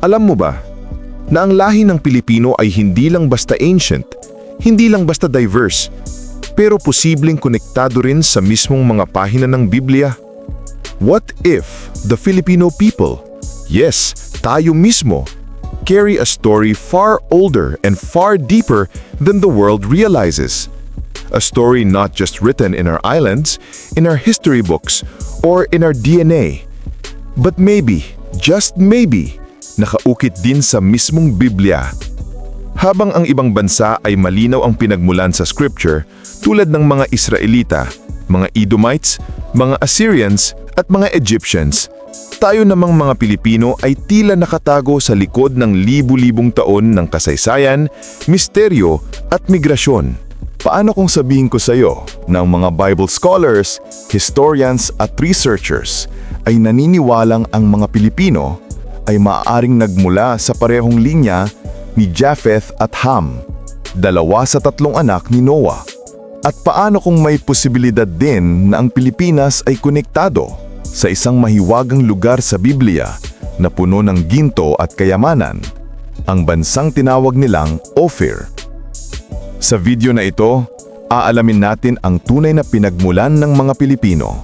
Alam mo ba, na ang lahi ng Pilipino ay hindi lang basta ancient, hindi lang basta diverse, pero posibleng konektado rin sa mismong mga pahina ng Biblia. What if the Filipino people, yes, tayo mismo, carry a story far older and far deeper than the world realizes? A story not just written in our islands, in our history books, or in our DNA, but maybe, just maybe, nakaukit din sa mismong Biblia. Habang ang ibang bansa ay malinaw ang pinagmulan sa scripture tulad ng mga Israelita, mga Edomites, mga Assyrians at mga Egyptians, tayo namang mga Pilipino ay tila nakatago sa likod ng libu-libong taon ng kasaysayan, misteryo at migrasyon. Paano kung sabihin ko sa iyo ng mga Bible scholars, historians at researchers ay naniniwalang ang mga Pilipino ay maaaring nagmula sa parehong linya ni Japheth at Ham, dalawa sa tatlong anak ni Noah. At paano kung may posibilidad din na ang Pilipinas ay konektado sa isang mahiwagang lugar sa Biblia na puno ng ginto at kayamanan, ang bansang tinawag nilang Ophir. Sa video na ito, aalamin natin ang tunay na pinagmulan ng mga Pilipino.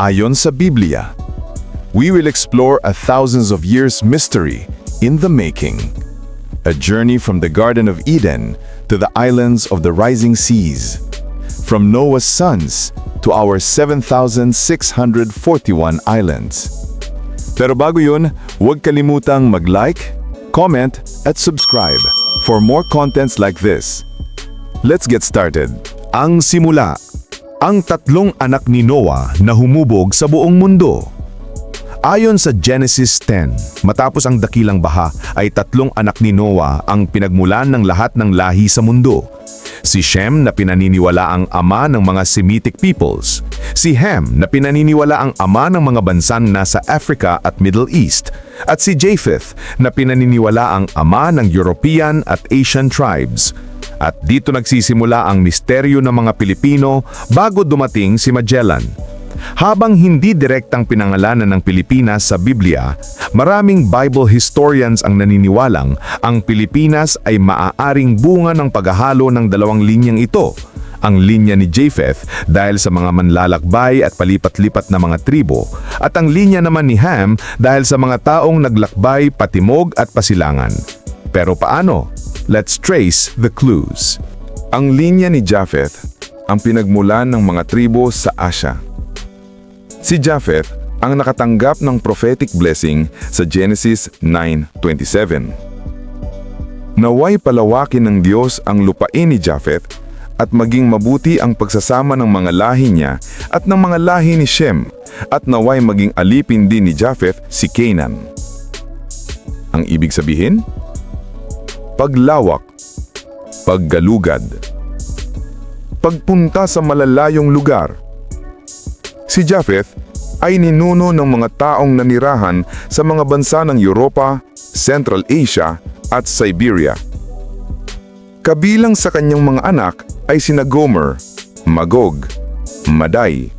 Ayon sa Biblia, we will explore a thousands of years mystery in the making. A journey from the Garden of Eden to the islands of the rising seas. From Noah's sons to our 7,641 islands. Pero bago yun, huwag kalimutang mag-like, comment, at subscribe for more contents like this. Let's get started. Ang simula. Ang tatlong anak ni Noah na humubog sa buong mundo. Ayon sa Genesis 10, matapos ang dakilang baha ay tatlong anak ni Noah ang pinagmulan ng lahat ng lahi sa mundo. Si Shem na pinaniniwala ang ama ng mga Semitic peoples. Si Ham na pinaniniwala ang ama ng mga bansang nasa Africa at Middle East. At si Japheth na pinaniniwala ang ama ng European at Asian tribes. At dito nagsisimula ang misteryo ng mga Pilipino bago dumating si Magellan. Habang hindi direktang pinangalanan ng Pilipinas sa Biblia, maraming Bible historians ang naniniwalang ang Pilipinas ay maaaring bunga ng paghahalo ng dalawang linyang ito. Ang linya ni Japheth dahil sa mga manlalakbay at palipat-lipat na mga tribo at ang linya naman ni Ham dahil sa mga taong naglakbay patimog at pasilangan. Pero paano? Let's trace the clues. Ang linya ni Japheth ang pinagmulan ng mga tribo sa Asya. Si Japheth ang nakatanggap ng prophetic blessing sa Genesis 9.27. Naway palawakin ng Diyos ang lupain ni Japheth at maging mabuti ang pagsasama ng mga lahi niya at ng mga lahi ni Shem at naway maging alipin din ni Japheth si Canaan. Ang ibig sabihin? Paglawak, paggalugad, pagpunta sa malalayong lugar, Si Japheth ay ninuno ng mga taong nanirahan sa mga bansa ng Europa, Central Asia at Siberia. Kabilang sa kanyang mga anak ay sina Gomer, Magog, Maday,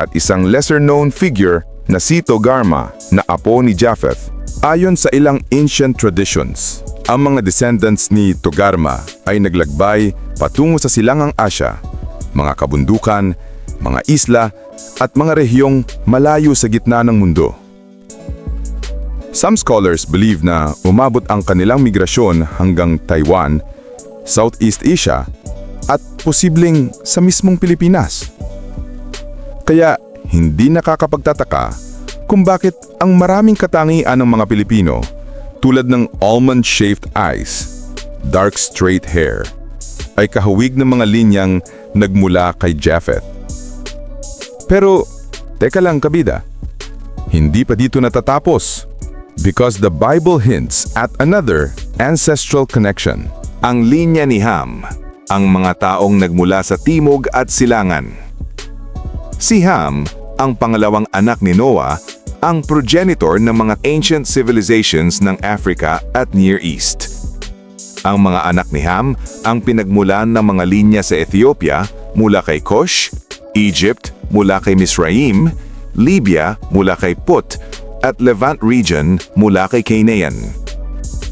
at isang lesser-known figure na si Togarma na apo ni Japheth. Ayon sa ilang ancient traditions, ang mga descendants ni Togarma ay naglagbay patungo sa silangang Asya, mga kabundukan, mga isla at mga rehiyong malayo sa gitna ng mundo. Some scholars believe na umabot ang kanilang migrasyon hanggang Taiwan, Southeast Asia at posibleng sa mismong Pilipinas. Kaya hindi nakakapagtataka kung bakit ang maraming katangian ng mga Pilipino tulad ng almond-shaped eyes, dark straight hair, ay kahawig ng mga linyang nagmula kay Japheth. Pero, teka lang kabida, hindi pa dito natatapos. Because the Bible hints at another ancestral connection. Ang linya ni Ham, ang mga taong nagmula sa timog at silangan. Si Ham, ang pangalawang anak ni Noah, ang progenitor ng mga ancient civilizations ng Africa at Near East. Ang mga anak ni Ham ang pinagmulan ng mga linya sa Ethiopia mula kay Cush, Egypt mula kay Misraim, Libya mula kay Put, at Levant region mula kay Canaan.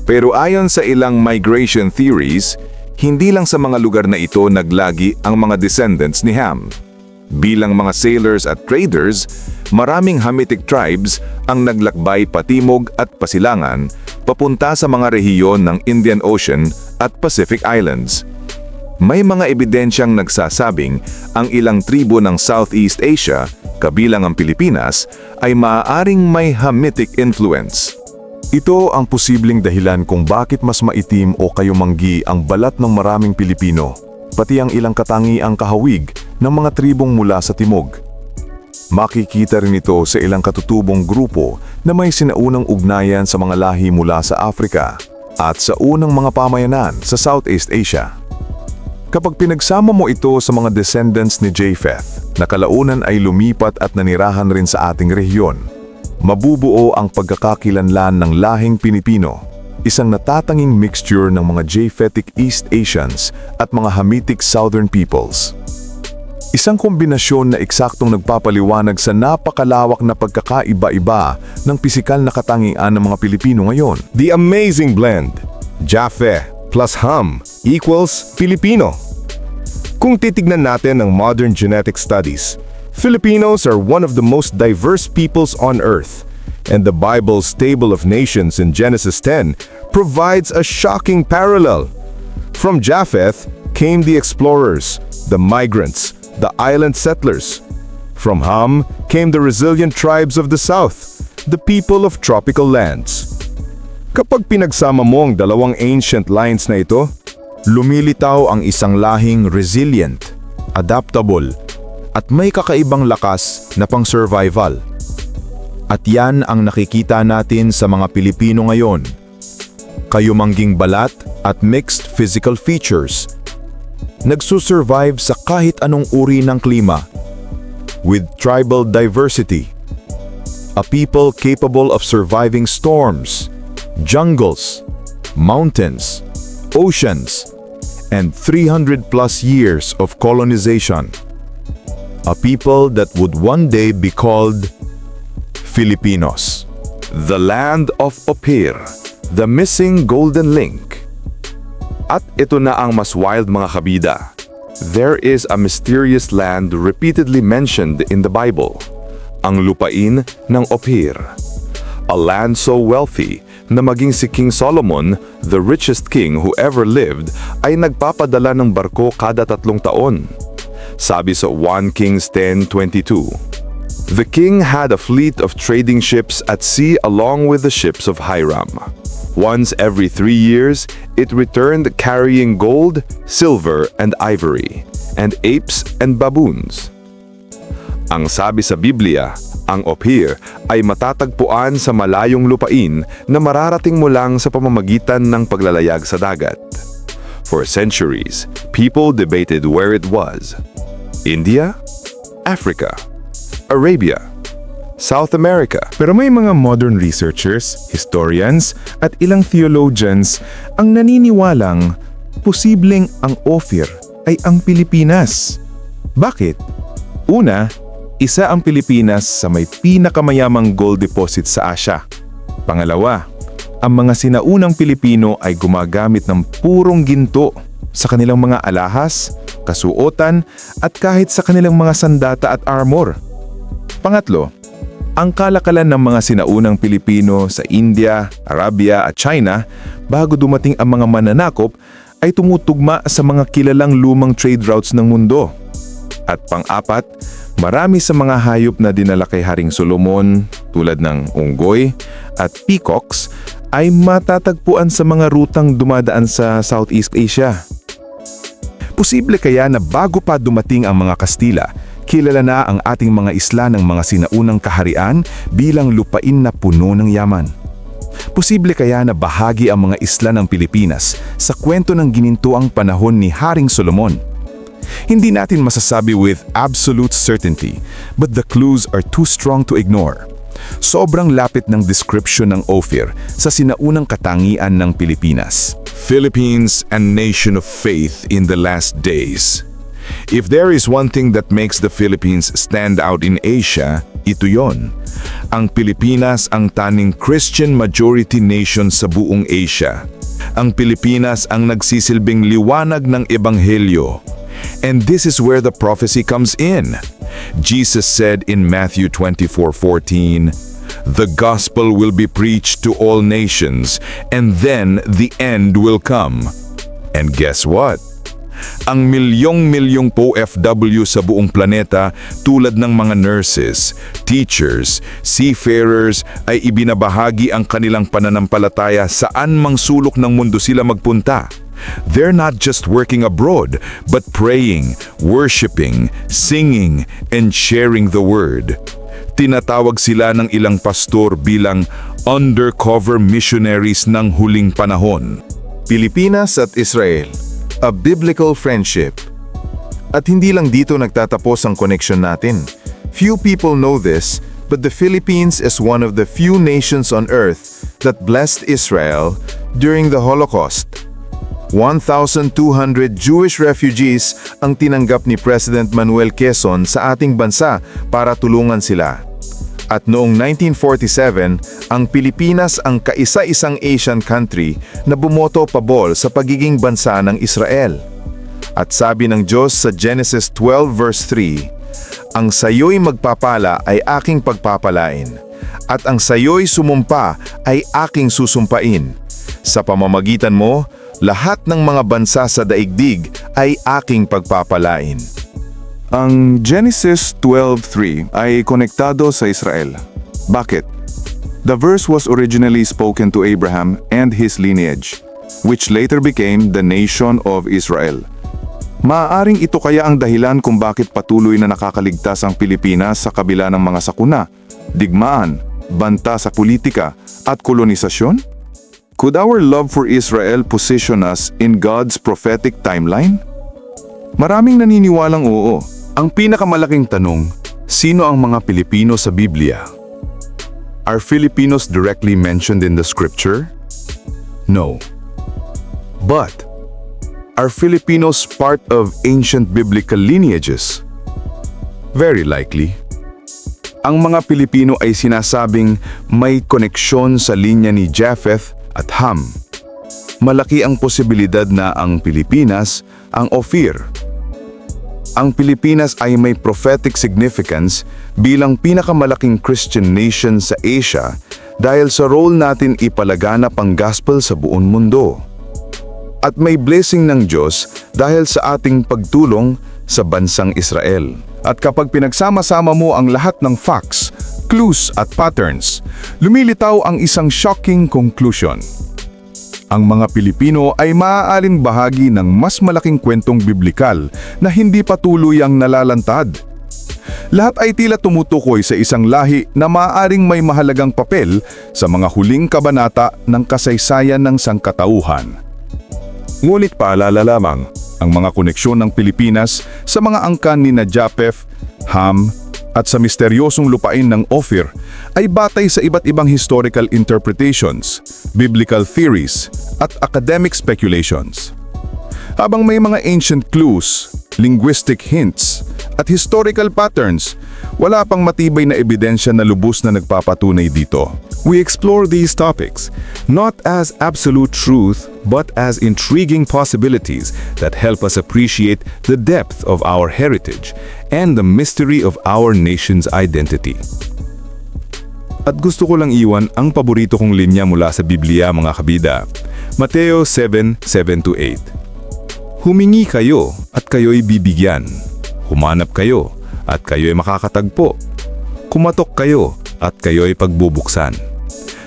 Pero ayon sa ilang migration theories, hindi lang sa mga lugar na ito naglagi ang mga descendants ni Ham. Bilang mga sailors at traders, maraming Hamitic tribes ang naglakbay patimog at pasilangan papunta sa mga rehiyon ng Indian Ocean at Pacific Islands. May mga ebidensyang nagsasabing ang ilang tribo ng Southeast Asia, kabilang ang Pilipinas, ay maaaring may Hamitic influence. Ito ang posibleng dahilan kung bakit mas maitim o kayumanggi ang balat ng maraming Pilipino, pati ang ilang katangiang kahawig ng mga tribong mula sa timog. Makikita rin ito sa ilang katutubong grupo na may sinaunang ugnayan sa mga lahi mula sa Afrika at sa unang mga pamayanan sa Southeast Asia. Kapag pinagsama mo ito sa mga descendants ni Japheth, na kalaunan ay lumipat at nanirahan rin sa ating rehiyon, mabubuo ang pagkakakilanlan ng lahing Pilipino, isang natatanging mixture ng mga Japhetic East Asians at mga Hamitic Southern peoples. Isang kombinasyon na eksaktong nagpapaliwanag sa napakalawak na pagkakaiba-iba ng pisikal na katangian ng mga Pilipino ngayon. The amazing blend. Jaffe plus Ham equals Filipino. Kung titignan natin ang modern genetic studies, Filipinos are one of the most diverse peoples on earth. And the Bible's table of nations in Genesis 10 provides a shocking parallel. From Japheth came the explorers, the migrants, the island settlers. From Ham came the resilient tribes of the south, the people of tropical lands. Kapag pinagsama mo ang dalawang ancient lines na ito, lumilitaw ang isang lahing resilient, adaptable, at may kakaibang lakas na pang-survival. At yan ang nakikita natin sa mga Pilipino ngayon. Kayumangging balat at mixed physical features. Nagsusurvive sa kahit anong uri ng klima. With tribal diversity. A people capable of surviving storms, jungles, mountains, oceans, and 300 plus years of colonization. A people that would one day be called Filipinos. The land of Opir, the missing golden link. At ito na ang mas wild mga kabida. There is a mysterious land repeatedly mentioned in the Bible. Ang lupain ng Opir. A land so wealthy na maging si King Solomon, the richest king who ever lived, ay nagpapadala ng barko kada tatlong taon. Sabi sa 1 Kings 10.22. The king had a fleet of trading ships at sea along with the ships of Hiram. Once every three years, it returned carrying gold, silver, and ivory, and apes and baboons. Ang sabi sa Biblia, ang Ophir ay matatagpuan sa malayong lupain na mararating mo lang sa pamamagitan ng paglalayag sa dagat. For centuries, people debated where it was. India? Africa? Arabia? South America? Pero may mga modern researchers, historians, at ilang theologians ang naniniwalang posibleng ang Ophir ay ang Pilipinas. Bakit? Una, isa ang Pilipinas sa may pinakamayamang gold deposit sa Asia. Pangalawa, ang mga sinaunang Pilipino ay gumagamit ng purong ginto sa kanilang mga alahas, kasuotan at kahit sa kanilang mga sandata at armor. Pangatlo, ang kalakalan ng mga sinaunang Pilipino sa India, Arabia at China bago dumating ang mga mananakop ay tumutugma sa mga kilalang lumang trade routes ng mundo. At pang-apat, marami sa mga hayop na dinala kay Haring Solomon tulad ng unggoy at peacocks ay matatagpuan sa mga rutang dumadaan sa Southeast Asia. Posible kaya na bago pa dumating ang mga Kastila, kilala na ang ating mga isla ng mga sinaunang kaharian bilang lupain na puno ng yaman. Posible kaya na bahagi ang mga isla ng Pilipinas sa kwento ng ginintuang panahon ni Haring Solomon. Hindi natin masasabi with absolute certainty, but the clues are too strong to ignore. Sobrang lapit ng description ng Ophir sa sinaunang katangian ng Pilipinas. Philippines and nation of faith in the last days. If there is one thing that makes the Philippines stand out in Asia, ito yon. Ang Pilipinas ang taning Christian majority nation sa buong Asia. Ang Pilipinas ang nagsisilbing liwanag ng Ebanghelyo. And this is where the prophecy comes in. Jesus said in Matthew 24:14, "The gospel will be preached to all nations, and then the end will come." And guess what? Ang milyong-milyong OFW sa buong planeta tulad ng mga nurses, teachers, seafarers ay ibinabahagi ang kanilang pananampalataya saan mang sulok ng mundo sila magpunta. They're not just working abroad, but praying, worshiping, singing, and sharing the word. Tinatawag sila ng ilang pastor bilang undercover missionaries ng huling panahon. Pilipinas at Israel, a biblical friendship. At hindi lang dito nagtatapos ang connection natin. Few people know this, but the Philippines is one of the few nations on earth that blessed Israel during the Holocaust. 1,200 Jewish refugees ang tinanggap ni President Manuel Quezon sa ating bansa para tulungan sila. At noong 1947, ang Pilipinas ang kaisa-isang Asian country na bumoto pabor sa pagiging bansa ng Israel. At sabi ng Diyos sa Genesis 12 verse 3, Ang sayo'y magpapala ay aking pagpapalain, at ang sayo'y sumumpa ay aking susumpain. Sa pamamagitan mo, lahat ng mga bansa sa daigdig ay aking pagpapalain. Ang Genesis 12.3 ay konektado sa Israel. Bakit? The verse was originally spoken to Abraham and his lineage, which later became the nation of Israel. Maaaring ito kaya ang dahilan kung bakit patuloy na nakakaligtas ang Pilipinas sa kabila ng mga sakuna, digmaan, banta sa politika, at kolonisasyon? Could our love for Israel position us in God's prophetic timeline? Maraming naniniwalang oo. Ang pinakamalaking tanong, sino ang mga Pilipino sa Biblia? Are Filipinos directly mentioned in the scripture? No. But, are Filipinos part of ancient biblical lineages? Very likely. Ang mga Pilipino ay sinasabing may koneksyon sa linya ni Japheth at Ham. Malaki ang posibilidad na ang Pilipinas ang Ophir. Ang Pilipinas ay may prophetic significance bilang pinakamalaking Christian nation sa Asia dahil sa role natin ipalaganap ang gospel sa buong mundo. At may blessing ng Diyos dahil sa ating pagtulong sa bansang Israel. At kapag pinagsama-sama mo ang lahat ng facts, clues at patterns, lumilitaw ang isang shocking conclusion. Ang mga Pilipino ay maaaring bahagi ng mas malaking kwentong biblikal na hindi patuloy ang nalalantad. Lahat ay tila tumutukoy sa isang lahi na maaaring may mahalagang papel sa mga huling kabanata ng kasaysayan ng sangkatauhan. Ngunit paalala lamang, ang mga koneksyon ng Pilipinas sa mga angkan ni na Japheth, Ham, at sa misteryosong lupain ng Ophir ay batay sa iba't ibang historical interpretations, biblical theories, at academic speculations. Habang may mga ancient clues, linguistic hints, at historical patterns, wala pang matibay na ebidensya na lubos na nagpapatunay dito. We explore these topics not as absolute truth but as intriguing possibilities that help us appreciate the depth of our heritage and the mystery of our nation's identity. At gusto ko lang iwan ang paborito kong linya mula sa Biblia mga kabida. Mateo 7:7-8. Humingi kayo at kayo'y bibigyan. Humanap kayo at kayo'y makakatagpo. Kumatok kayo at kayo'y pagbubuksan.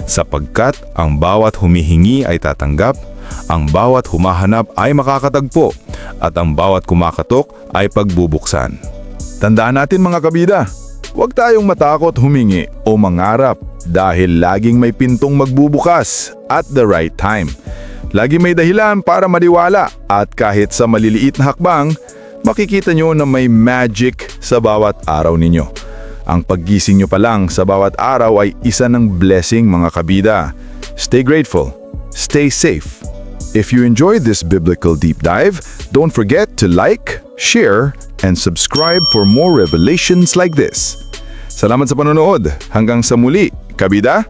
Sapagkat ang bawat humihingi ay tatanggap, ang bawat humahanap ay makakatagpo, at ang bawat kumakatok ay pagbubuksan. Tandaan natin mga kabida, huwag tayong matakot humingi o mangarap dahil laging may pintong magbubukas at the right time. Lagi may dahilan para maniwala at kahit sa maliliit na hakbang, makikita nyo na may magic sa bawat araw ninyo. Ang paggising nyo pa lang sa bawat araw ay isa ng blessing mga kabida. Stay grateful, stay safe, If you enjoyed this biblical deep dive, don't forget to like, share, and subscribe for more revelations like this. Salamat sa panonood. Hanggang sa muli, kabida!